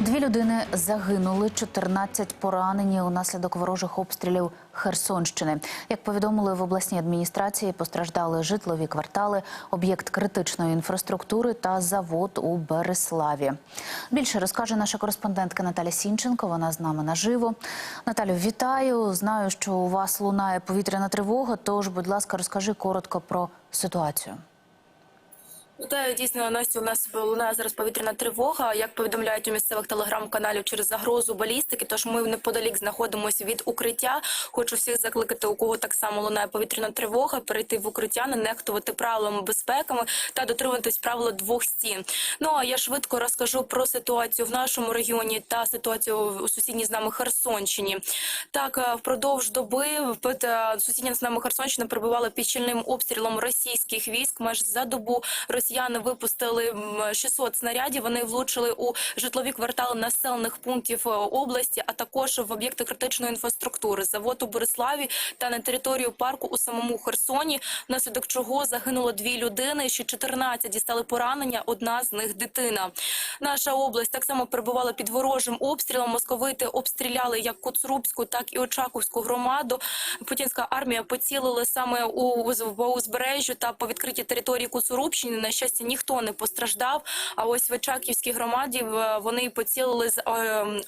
Дві людини загинули, 14 поранені унаслідок ворожих обстрілів Херсонщини. Як повідомили в обласній адміністрації, постраждали житлові квартали, об'єкт критичної інфраструктури та завод у Береславі. Більше розкаже наша кореспондентка Наталя Сінченко. Вона з нами наживо. Наталю, вітаю. Знаю, що у вас лунає повітряна тривога. Тож, будь ласка, розкажи коротко про ситуацію. Та дійсно Настю, у нас лунає зараз повітряна тривога. Як повідомляють у місцевих телеграм-каналів через загрозу балістики, тож ми неподалік знаходимося від укриття. Хочу всіх закликати, у кого так само лунає повітряна тривога, перейти в укриття, не нехтувати правилами безпеками та дотримуватись правила двох стін. Ну а я швидко розкажу про ситуацію в нашому регіоні та ситуацію у сусідній з нами Херсонщині. Так, е, впродовж доби під сусідня з нами Херсонщина перебувала під щільним обстрілом російських військ. Майже за добу росіяни випустили м, 600 снарядів. Вони влучили у житлові квартали населених пунктів е, області, а також в об'єкти критичної інфраструктури, завод у Бориславі та на територію парку у самому Херсоні, внаслідок чого загинуло дві людини. Ще 14 дістали поранення. Одна з них дитина. Наша область так само перебувала під ворожим обстрілом. Московити обстріляли як Коцрубську, так і Очаковську громаду. Путінська армія поцілила саме у узбережжю та по відкритій території Коцурубщини. На щастя, ніхто не постраждав. А ось в Очаківській громаді е, вони поцілили з е,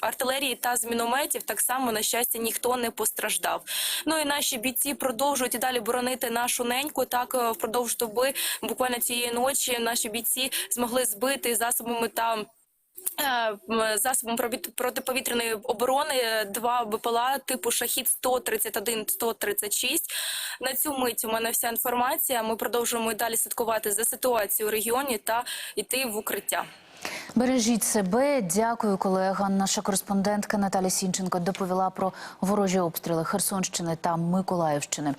артилерії та з мінометів. Так само на щастя, ніхто не постраждав. Ну і наші бійці продовжують і далі боронити нашу неньку. Так е, впродовж доби, буквально цієї ночі, наші бійці змогли збити засобами та. Е, Засобом протиповітряної оборони е, два БПЛА типу Шахід 131 136 На цю мить у мене вся інформація. Ми продовжуємо і далі слідкувати за ситуацією у регіоні та йти в укриття. Бережіть себе. Дякую, колега. Наша кореспондентка Наталя Сінченко доповіла про ворожі обстріли Херсонщини та Миколаївщини.